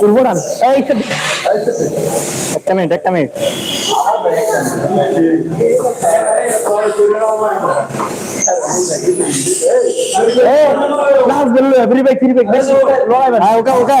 উর্বরান এই তো- একটা মিনিট একটা মিনিট নাচ বলল ফ্রি বাইক ফ্রি বাইক হ্যাঁ okay okay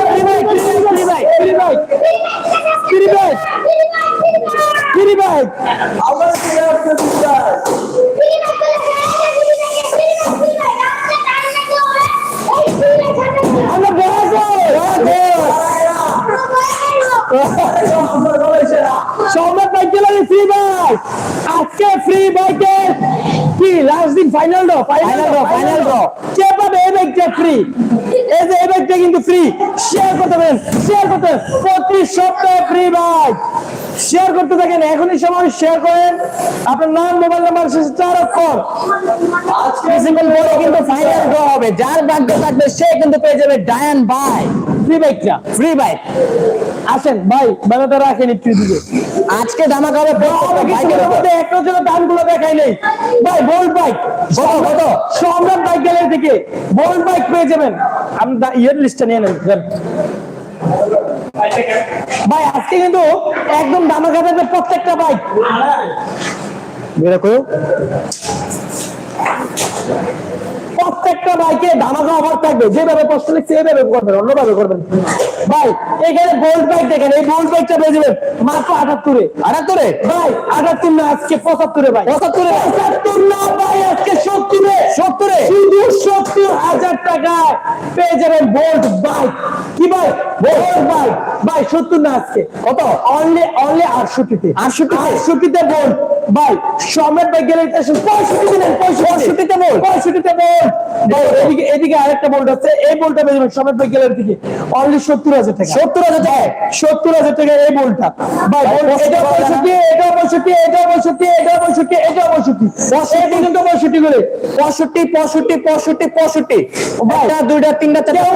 final draw final draw final draw কে পাবে এই বাইকটা ফ্রি এই যে এই বাইকটা কিন্তু ফ্রি শেয়ার করতে পারেন শেয়ার করতে প্রতি সপ্তাহে ফ্রি বাইক শেয়ার করতে থাকেন এখনই সময় শেয়ার করেন। আপনার নাম মোবাইল নাম্বার শেষে চার অক্ষর সিঙ্গেল বলে কিন্তু ফাইনাল ড্র হবে। যার ভাগ্য থাকবে সে কিন্তু পেয়ে যাবে ডায়ান বাই ফ্রি বাইকটা ফ্রি বাইক আসেন ভাই বেলাটা রাখেন একটু দিকে আজকে ধামাকা হবে বাইকের মধ্যে একটা জন্য দামগুলো দেখাই নেই। ভাই বোল্ড বাইক কত কত? সম্রাট বাইক গ্যালারি থেকে বোল্ড বাইক পেয়ে যাবেন। দা- ইয়ের লিস্টটা নিয়ে নেন ভাই আজকে কিন্তু একদম ধামাকা থাকবে প্রত্যেকটা বাইক বেরা প্রত্যেকটা বাইকে ধামাকা অফার থাকবে। যেভাবে প্রশ্ন লিখছে এইভাবে করবেন অন্যভাবে করবেন। ভাই এখানে গোল্ড বাইক দেখেন এই গোল্ড বাইকটা পেয়ে যাবেন মাত্র আটাত্তরে। আটাত্তরে? ভাই আটাত্তর না আজকে পঁচাত্তরে ভাই। পঁচাত্তরে? পঁচাত্তর না ভাই আজকে সত্তরে। সত্তরে? শুধু সত্তর হাজার টাকায় পেয়ে যাবেন বোল্ট বাইক কি ভাই? বোল্ট বাইক ভাই সত্তর না আজকে। কত? অনলি অনলি আটষট্টিতে। আটষট্টি আটষট্টিতে বোল্ট ভাই সম্রাট ভাই গেলে পঁয়ষট্টিতে নেন পঁয়ষট্টিতে। বোল্ট পঁয়ষট্টিতে এদিকে এদিকে আরেকটা বোল্ট আছে। এই বোল্টটা পেয়ে যাবেন ভাই গেলের দিকে। অনলি সত্তর হাজার টাকা। সত্তর হাজার টাকা? সত্তর হাজার টাকা এই বোল্টটা ভাই এটা পঁয়ষট্টি এটা পঁয়ষট্টি এটা পঁয়ষট্টি এটা পঁয়ষট্টি এটা পঁয়ষট্টি। পঁয়ষট্টি। কিন্তু পঁয়ষট্টি করে। পঁয়ষট্টি পঁয়ষট্টি পঁয়ষট্টি পঁয়ষট্টি। দুইটা তিনটা চারটা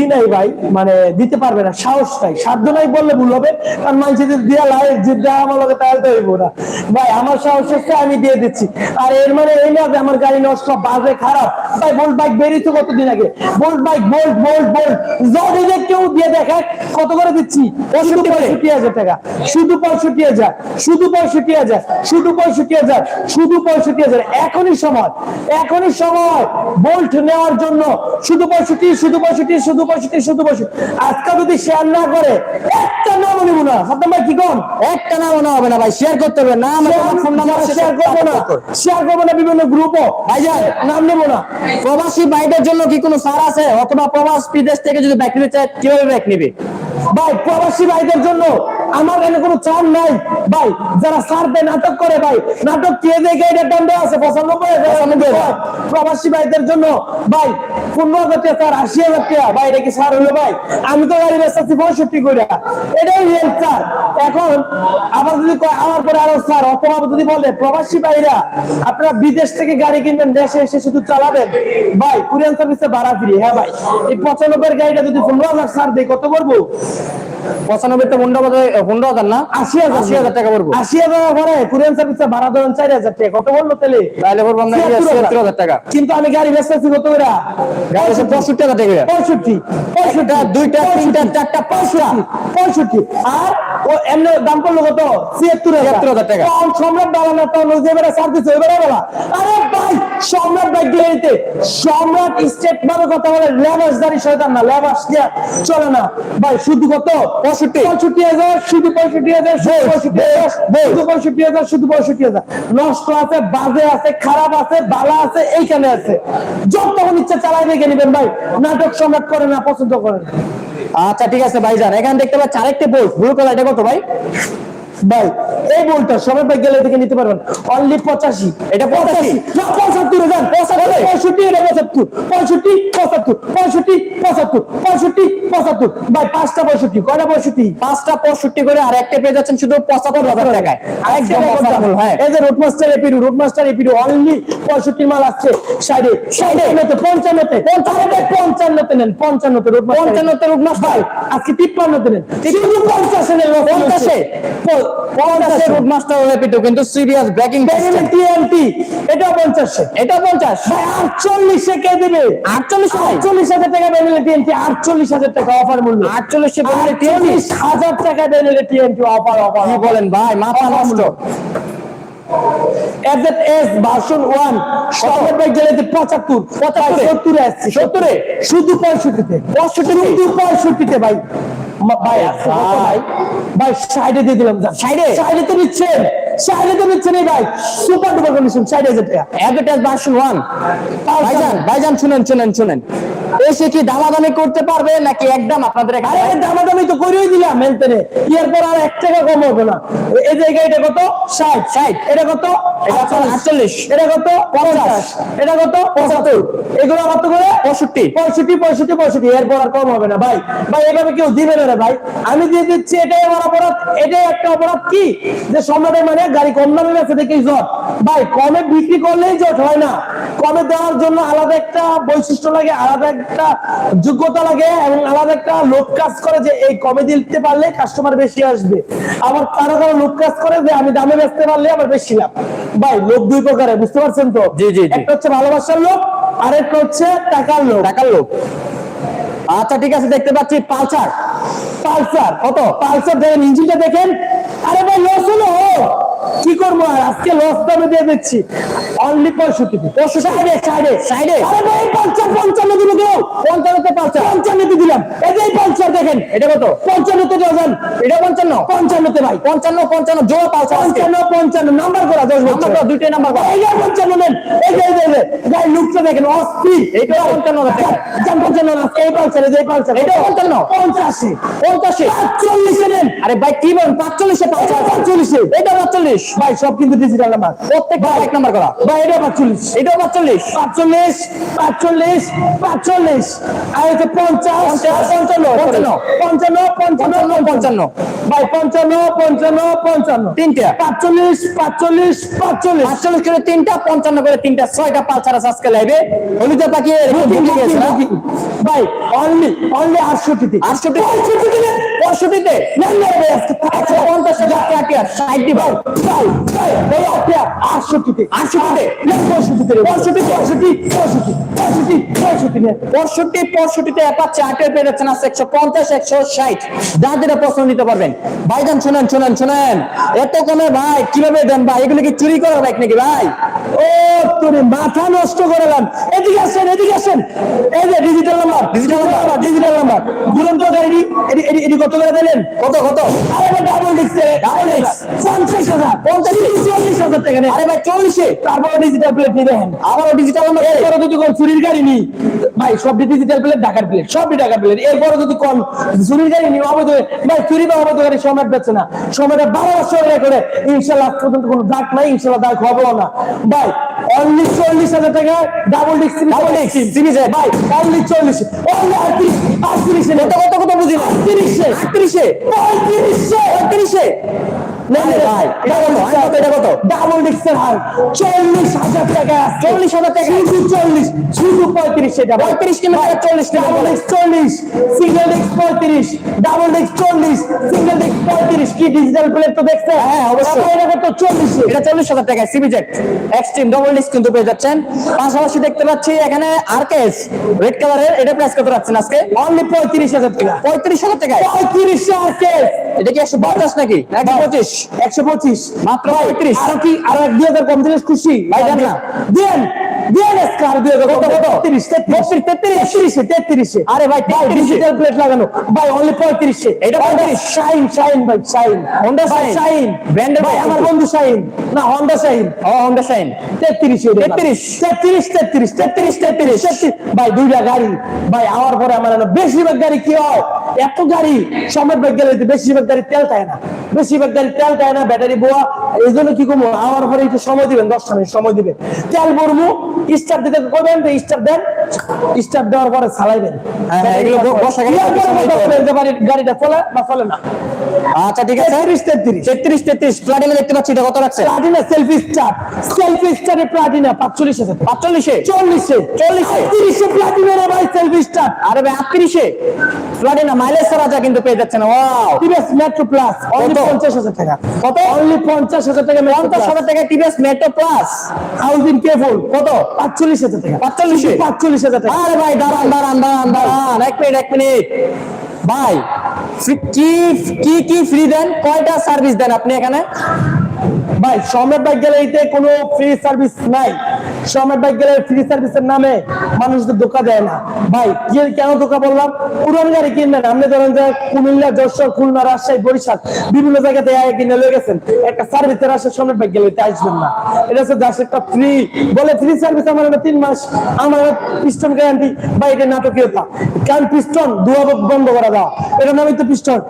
ই নাই ভাই মানে দিতে পারবে না সাহস নাই। সাধ্য নাই বললে ভুল হবে কারণ মানুষদের দিয়া লাই যে দেওয়া আমার লগে তাহলে তো হইব না। ভাই আমার সাহস হচ্ছে আমি দিয়ে দিচ্ছি। আর এর মানে এই না যে আমার গাড়ি নষ্ট বাজে খারাপ। ভাই বোল্ট বাইক বেরিয়েছে কতদিন আগে? Bolt bike bolt bolt bolt যদি কেউ দিয়ে দেখে কত করে দিচ্ছি? পঁয়ষট্টি পঁয়ষট্টি হাজার টাকা। শুধু পঁয়ষট্টি হাজার। শুধু পঁয়ষট্টি হাজার। শুধু পঁয়ষট্টি হাজার। শুধু পঁয়ষট্টি হাজার। এখনই সময়। এখনই সময় বোল্ট নেওয়ার জন্য। শুধু পঁয়ষট্টি শুধু পঁয়ষট্টি শুধু পঁয়ষট্টি শুধু পঁয়ষট্টি। আজকে যদি শেয়ার না করে একটা নামও নিব না। সাদ্দাম ভাই কি কোন? একটা নামও না হবে না ভাই শেয়ার করতে হবে নাম ফোন নাম্বার শেয়ার করব না। শেয়ার করব না বিভিন্ন গ্রুপও ভাই যান। নাম নেব না। প্রবাসী ভাইদের জন্য কি কোনো সার আছে? অথবা প্রবাস বিদেশ থেকে যদি ব্যাক নিতে চায় কীভাবে ব্যাক নিবে? ভাই প্রবাসী ভাইদের জন্য আমার এখানে কোনো চাপ নাই। ভাই যারা সার দেয় নাটক করে ভাই নাটক কে দেখে এটা দেওয়া আছে? পঁচানব্বই হাজার পঁচানব্বই প্রবাসী ভাইদের জন্য ভাই পনেরো হাজার টাকা স্যার আশি হাজার টাকা। ভাই এটা কি সার হলো ভাই? আমি তো গাড়ি বেচাচ্ছি পঁয়ষট্টি করে এটাই রিয়েল স্যার এখন আবার যদি আমার পরে আরও স্যার অথবা যদি বলে প্রবাসী ভাইরা আপনারা বিদেশ থেকে গাড়ি কিনবেন দেশে এসে শুধু চালাবেন। ভাই কুরিয়ান সার্ভিসে ভাড়া ফ্রি। হ্যাঁ ভাই এই পঁচানব্বই গাড়িটা যদি পনেরো হাজার স্যার দেয় কত করব পঁচানব্বই পনেরো হাজার পনেরো হাজার না? আশি হাজার। আশি হাজার টাকা পড়ব। আশি হাজার পরে কুরিয়ান সার্ভিসে ভাড়া ধরেন চার হাজার টাকা। কত বলল তাহলে? তাহলে পড়ব আমরা ছিয়াত্তর হাজার। টাকা। কিন্তু আমি গাড়ি বেচতেছি কত করে? গাড়ি পঁয়ষট্টি হাজার টাকা পঁয়ষট্টি পঁয়ষট্টি দুইটা তিনটা চারটা পঁয়ষট্টি পঁয়ষট্টি। আর ও এমনি দাম করল কত? ছিয়াত্তর ছিয়াত্তর হাজার টাকা। তখন সম্রাট বালা না তখন বেড়া সার দিচ্ছে এবারে বলা। আরে ভাই সম্রাট বাইক গ্যালারিতে সম্রাট স্টেট ভাবে কথা বলে লেবাস দাঁড়ি শয়তান না লেবাস চলে না। ভাই শুধু কত? পঁয়ষট্টি। পঁয়ষট্টি হাজার শুধু পঁয়ষট্টি হাজার পঁয়ষট্টি হাজার পঁয়ষট্টি হাজার শুধু পঁয়ষট্টি হাজার। নষ্ট আছে বাজে আছে খারাপ আছে বালা আছে এইখানে আছে। যখন ইচ্ছা চালাই রেখে নেবেন ভাই। নাটক সম্রাট করে না পছন্দ করেন আচ্ছা ঠিক আছে ভাই যান এখানে দেখতে পাচ্ছি আরেকটি বোর্ড ভুল কালার এটা কত ভাই? ভাই এই বলটা সবাই ভাই গেলে থেকে নিতে পারবেন। অনলি পঁচাশি। এটা 85 না যান পঁয়ষট্টি এটা পঁচাত্তর। পঁয়ষট্টি পঁচাত্তর। পঁয়ষট্টি পঁচাত্তর। পঁয়ষট্টি পঁচাত্তর। ভাই পাঁচটা পঁয়ষট্টি। কয়টা পঁয়ষট্টি? পাঁচটা পঁয়ষট্টি করে আর একটা পেয়ে যাচ্ছেন শুধু পঁচাত্তর হাজার টাকায়। একদম হ্যাঁ। এই যে রোডমাস্টার এপিডু রোডমাস্টার এপিডু অনলি পঁয়ষট্টি মাল আসছে সাইডে। সাইডে। পঞ্চান্নতে পঞ্চান্নতে। পঞ্চান্নতে। নেন পঞ্চান্নতে রোডমাস্টার পঞ্চান্নতে রোডমাস্টার আজকে তিপ্পান্নতে নেন। পঞ্চাশে নেন পঞ্চাশে? পঞ্চাশে রুটমাস্টার রেপিটো কিন্তু সিরিয়াস ব্রেকিং টিএমটি এটা পঞ্চাশে। এটা পঞ্চাশ। আটচল্লিশে কে দেবে? আটচল্লিশ আটচল্লিশ হাজার টাকা বেনিলে টিএমটি আটচল্লিশ হাজার টাকা অফার মূল্য। আটচল্লিশে বেরোলে আটচল্লিশ হাজার টাকা বেনিলে টিএমটি অফার অফার কি বলেন ভাই মাথা নষ্ট। এস ভার্সন ওয়ান সবের ভাই গেলে পঁচাত্তর। পঁচাত্তর? সত্তরে। আসছে সত্তরে? শুধু পঁয়ষট্টিতে। পঁয়ষট্টি শুধু পঁয়ষট্টিতে ভাই। ভাই ভাই সাইডে দিয়ে দিলাম সাইডে? সাইডে তো নিচ্ছেন। সাইডে তো এই ভাই। সুপার ডুপার কন্ডিশন সাইড হাজার টাকা অ্যাডভার্টাইজ ভার্সন ওয়ান ভাইজান ভাইজান শুনেন শুনেন শুনেন। এসে কি দামাদামি করতে পারবে নাকি একদম আপনাদের আরে দামাদামি তো করেই দিলাম মেলতেনে ইয়ার আর এক টাকা কম হবে না। এই জায়গায় এটা কত? ষাট। ষাট। এটা কত? আটচল্লিশ। এটা কত? পঞ্চাশ। এটা কত? পঁচাত্তর। এগুলো কত করে পঁয়ষট্টি। পঁয়ষট্টি পঁয়ষট্টি পঁয়ষট্টি। এরপর আর কম হবে না। ভাই ভাই এভাবে কেউ দিবে না রে ভাই। আমি দিয়ে দিচ্ছি এটাই আমার অপরাধ। এটাই একটা অপরাধ কি? যে সম্রাটের মানে গাড়ি কম দামে বেঁচে দেখেই জট ভাই কমে বিক্রি করলেই জট হয় না। কমে দেওয়ার জন্য আলাদা একটা বৈশিষ্ট্য লাগে আলাদা একটা যোগ্যতা লাগে এবং আলাদা একটা লোক কাজ করে যে এই কমে দিতে পারলে কাস্টমার বেশি আসবে। আবার কারও কারও লোক কাজ করে যে আমি দামে বেচতে পারলে আমার বেশি লাভ। ভাই লোক দুই প্রকারে বুঝতে পারছেন তো? জি, জি, জি। একটা হচ্ছে ভালোবাসার লোক আরেকটা হচ্ছে টাকার লোক টাকার লোক আচ্ছা ঠিক আছে দেখতে পাচ্ছি পালসার। পালসার কত? পালসার দেখেন ইঞ্জিনটা দেখেন। কি করব? আজকে লস দামে দিয়ে দিচ্ছি। অনলি পঁয়ষট্টি সাইডে সাইডে সাইডে। আরে ভাই পালসার পঞ্চান্ন দিব কেউ? পঞ্চান্নতে পালসার পঞ্চান্নতে দিলাম। এই যে এই দেখেন। এটা কত? পঞ্চান্নতে ডজন এটা পঞ্চান্ন? পঞ্চান্নতে ভাই। পঞ্চান্ন পঞ্চান্ন জোড়া আজকে। পঞ্চান্ন পঞ্চান্ন। নাম্বার করা দশ নাম্বার করা, দুইটাই নাম্বার করা। এই যে পঞ্চান্ন নেন। এই যে এই যে, এই গাই লুকটা দেখেন অস্থির। এইটা পঞ্চান্ন জান পঞ্চান্ন না এই পালসার এই যে এই পালসার এটা পঞ্চান্ন? পঞ্চাশি। পঞ্চাশে? চল্লিশে নেন। আরে ভাই কি বলেন? পাঁচচল্লিশে পাঁচচল্লিশে। এটা পাঁচচল্লিশ। ভাই সব কিন্তু ডিজিটাল নাম্বার প্রত্যেকটা এক নাম্বার করা। ভাই এটা পাঁচচল্লিশ। এটাও পাঁচচল্লিশ। পাঁচচল্লিশ পাঁচচল্লিশ পাঁচচল্লিশ। আর হচ্ছে পঞ্চাশ পঞ্চান্ন পঞ্চান্ন। পঞ্চান্ন পঞ্চান্ন ভাই পঞ্চান্ন পঞ্চান্ন পঞ্চান্ন। তিনটা। পাঁচচল্লিশ পাঁচচল্লিশ পাঁচচল্লিশ। পাঁচচল্লিশ করে তিনটা পঞ্চান্ন করে তিনটা। ছয়টা পালসার আছে আজকে লাইভে হলুদে পাকিয়ে। ভাই অনলি অনলি আটষট্টিতে। আটষট্টি পঁয়ষট্টিতে ভাই আজকে একশো পঞ্চাশ হাজার ষাট দিবা ভাই ভাই ভাই আপনি আটষট্টিতে আটষট্টিতে পঁয়ষট্টিতে পঁয়ষট্টি পঁয়ষট্টি পঁয়ষট্টি পঁয়ষট্টি পঁয়ষট্টি পঁয়ষট্টি পঁয়ষট্টিতে পাচ্ছে আটের পেয়ে যাচ্ছেন আছে একশো পঞ্চাশ একশো ষাট। যা যেটা নিতে পারবেন। ভাইজান শুনেন শুনেন শুনেন। এত কমে ভাই কীভাবে দেন ভাই? এগুলো কি চুরি করার বাইক নাকি ভাই? ও তোরে মাথা নষ্ট করলাম এদিকে আসেন এদিকে আসেন। এই যে digital number digital number digital number দুরন্ত এডি এডি এডি কত করে দিলেন কত কত? আরে ভাই ডাবল ডিক্স ডাবল ডিক্স পঞ্চাশ হাজার। পঞ্চাশ চল্লিশ হাজার টাকা আরে ভাই চল্লিশে। তারপরে ডিজিটাল প্লেট নিয়ে দেখেন। আবারও ডিজিটাল নাম্বার এরপরে যদি কোন চুরির গাড়ি নি ভাই সবটি ডিজিটাল প্লেট ঢাকার প্লেট সবটি ঢাকার প্লেট এরপরে যদি কোন চুরির গাড়ি নি অবৈধ ভাই চুরি বা অবৈধ গাড়ি সমেত বেচে না। সমেত বারো বছর আগে করে ইনশাল্লাহ পর্যন্ত কোনো দাগ নাই দাগ হবেও না। ভাই অনলি চল্লিশ হাজার টাকা ডাবল ডিক্স ডাবল ডিক্স ভাই অনলি চল্লিশ। অনলি আটত্রিশ আটত্রিশে কত কত বুঝি না আটত্রিশে আটত্রিশে। পঁয়ত্রিশে পঁয়ত্রিশে। ডাবল হার চল্লিশ হাজার টাকা চল্লিশ হাজার টাকা শুধু চল্লিশ শুধু পঁয়ত্রিশ কিলো চল্লিশ ডাবল ডিক্স চল্লিশ সিঙ্গেল ডিক্স পঁয়ত্রিশ ডাবল ডিক্স চল্লিশ সিঙ্গেল পঁয়ত্রিশ কি ডিজিটাল প্লেট তো দেখতে হ্যাঁ অবশ্যই এটা চল্লিশ এটা চল্লিশ হাজার টাকায় সিবিজেট এক্সট্রিম ডবল ডিস্ক কিন্তু পেয়ে যাচ্ছেন পাশাপাশি দেখতে পাচ্ছি এখানে আরকেএস রেড কালারের এটা প্রাইস কত রাখছেন আজকে অনলি পঁয়ত্রিশ হাজার টাকা পঁয়ত্রিশ হাজার টাকায় পঁয়ত্রিশ আর কে এটা কি একশো পঞ্চাশ নাকি? একশো পঁচিশ। একশো পঁচিশ। মাত্র পঁয়ত্রিশ। আর কি আর এক দুই হাজার কম দিলে খুশি। ভাই, দেন না। দেন। আরও কত কত? ভাই, ভাই 33 ডিজিটাল প্লেট লাগানো। ভাই অনলি পঁয়ত্রিশে। এটা 35 শাইন শাইন ভাই শাইন ভাই আমার বন্ধু শাইন না হন্ডা শাইন ও হন্ডা শাইন তেত্রিশে 33 তেত্রিশ। তেত্রিশ তেত্রিশ তেত্রিশ তেত্রিশ ভাই দুইটা গাড়ি। ভাই পরে আমার বেশিরভাগ গাড়ি কি হয়? এত গাড়ি গ্যালারিতে বেশিরভাগ গাড়ি তেল থাকে না। বেশিরভাগ গাড়ি তেল থাকে না ব্যাটারি বোয়া এই জন্য কি করব? আমার পরে একটু সময় দিবেন দশটা মিনিট সময় দিবেন। তেল ভরবো স্টার্ট দিতে করবেন তো স্টার্ট দেন। স্টার্ট দেওয়ার পরে চালাইবেন। হ্যাঁ, হ্যাঁ, ব- গাড়িটা চলে না চলে না। আচ্ছা ঠিক আছে। তেত্রিশ তেত্রিশ। তেত্রিশ তেত্রিশ। প্লাটিনা দেখতে পাচ্ছি এটা কত রাখছে? প্লাটিনা সেলফি স্টার সেলফি স্টারে প্লাটিনা পাঁচচল্লিশ পাঁচচল্লিশে? চল্লিশে। চল্লিশে। তিরিশে প্লাটিনা রে ভাই সেলফি স্টার আরে ভাই আটত্রিশে। প্লাটিনা মাইলেজ ছাড়া যা কিন্তু পেয়ে যাচ্ছেন wow TVS Metro Plus only কত? পঞ্চাশ হাজার টাকা। কত? অনলি পঞ্চাশ হাজার টাকা পঞ্চাশ হাজার টাকা টিভিএস মেট্রো প্লাস হাউজিং কেবল কত? পাঁচচল্লিশ হাজার টাকা। 45 পাঁচচল্লিশ হাজার টাকা। আরে ভাই দাঁড়ান দাঁড়ান দাঁড়ান দাঁড়ান। এক মিনিট এক মিনিট। ভাই কি কি কি ফ্রি দেন? কয়টা সার্ভিস দেন আপনি এখানে? ভাই সম্রাট বাইক গ্যালারিতে কোনো ফ্রি সার্ভিস নাই। সম্রাট বাইক গ্যালারি ফ্রি সার্ভিসের নামে মানুষদের ধোকা দেয় না। ভাই কেন ধোকা বললাম? পুরান গাড়ি কিনবেন। আপনি ধরেন যে কুমিল্লা যশোর খুলনা রাজশাহী বরিশাল বিভিন্ন জায়গাতে আগে কিনে লয়ে গেছেন। একটা সার্ভিসের আসে সম্রাট বাইক গ্যালারিতে আসবেন না। এটা হচ্ছে একটা ফ্রি বলে ফ্রি সার্ভিস আমার তিন মাস। আমার পিস্টন গ্যারান্টি বা এটা নাটকীয়তা। কারণ পিস্টন দুয়া বন্ধ করা দাও। এটা নামই তো পিস্টন।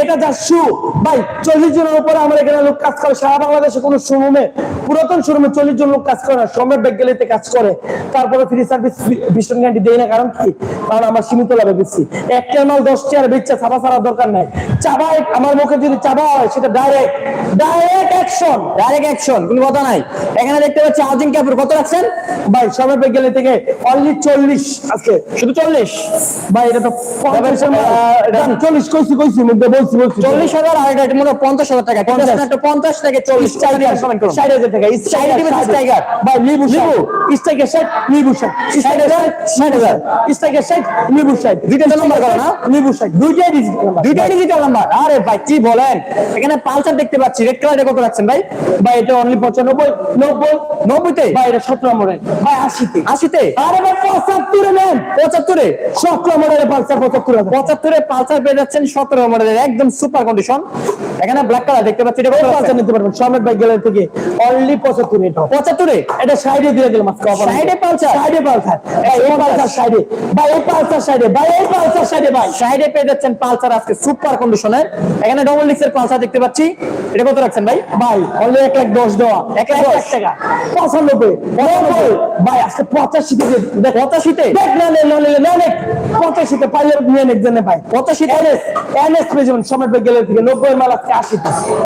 এটা যা শু ভাই চল্লিশ জনের উপরে আমার এখানে লোক কাজ করে। সারা বাংলাদেশে কোনো শোরুমে পুরাতন শোরুমে চল্লিশ জন লোক কাজ করে না। সম্রাট ব্যাগ গেলেতে কাজ করে তারপরে ফ্রি সার্ভিস বিশন গ্যারান্টি দেয় না কারণ কি? কারণ আমরা সীমিত লাভে বেশি। একটা মাল দশ চেয়ার বেচছে চাপা ছাড়ার দরকার নাই। চাবা আমার মুখে যদি চাবা হয় সেটা direct direct action direct action কোনো কথা নাই। এখানে দেখতে পাচ্ছি হাউজিং ক্যাপের কত রাখছেন? ভাই ব্যাগ গেলে থেকে অনলি চল্লিশ আজকে। শুধু চল্লিশ? ভাই এটা তো চল্লিশ কইছি কইছি মধ্যে বলছি বলছি। চল্লিশ হাজার আর এটা মনে হয় পঞ্চাশ হাজার টাকা। পঞ্চাশ। থেকে চল্লিশ। টাকা ষাট হাজার টাকা। ভাই লিবু লিবু স্ট্রাইকার ষাট লিবু ষাট স্ট্রাইকার ষাট ষাট হাজার স্ট্রাইকার ষাট লিবু ষাট দুইটা তো number করো না? লিবু ষাট দুইটাই ডিজিট দুইটা ডিজিটাল নাম্বার আরে ভাই কি বলেন? এখানে পালসার দেখতে পাচ্ছি। রেড কালারে কত রাখছেন ভাই? ভাই এটা অনলি পঁচানব্বই নব্বই নব্বইতে? ভাই এটা সতেরো মডেল ভাই আশিতে। আশিতে? আরে ভাই পঁচাত্তরে নেন। পঁচাত্তরে? সতেরো মডেলের পালসার পঁচাত্তর পঁচাত্তরে পালসার পেয়ে যাচ্ছেন সতেরো মডেলের একদম সুপার কন্ডিশন এখানে ব্ল্যাক কালার দেখতে পাচ্ছি। এটা কত পালসার নিতে পারবেন। সমেত বাইক গ্যালারি থেকে। অনলি পঁচাত্তর এটা। পঁচাত্তরে? এটা সাইডে দিয়ে দিলাম আজকে অফার সাইডে পালসার? সাইডে পালসার। এই পালসার সাইডে। ভাই এই পালসার সাইডে ভাই এই পালসার সাইডে ভাই। সাইডে পেয়ে যাচ্ছেন পালসার আজকে সুপার কন্ডিশনের এখানে ডবল ডিক্সের পালসার দেখতে পাচ্ছি। এটা কত রাখছেন ভাই? ভাই অনলি এক লাখ দশ দেওয়া। এক লাখ দশ। টাকা। পঁচানব্বই। নব্বই ভাই আজকে পঁচাশি পঁচাশিতে? পঁচাশিতে পাইলে নিয়ে নেক জেনে ভাই। পঁচাশিতে? এনএস এনএস পেয়ে যাবেন সমেত বাইক থেকে নব্বই মাল আজকে আশিতে।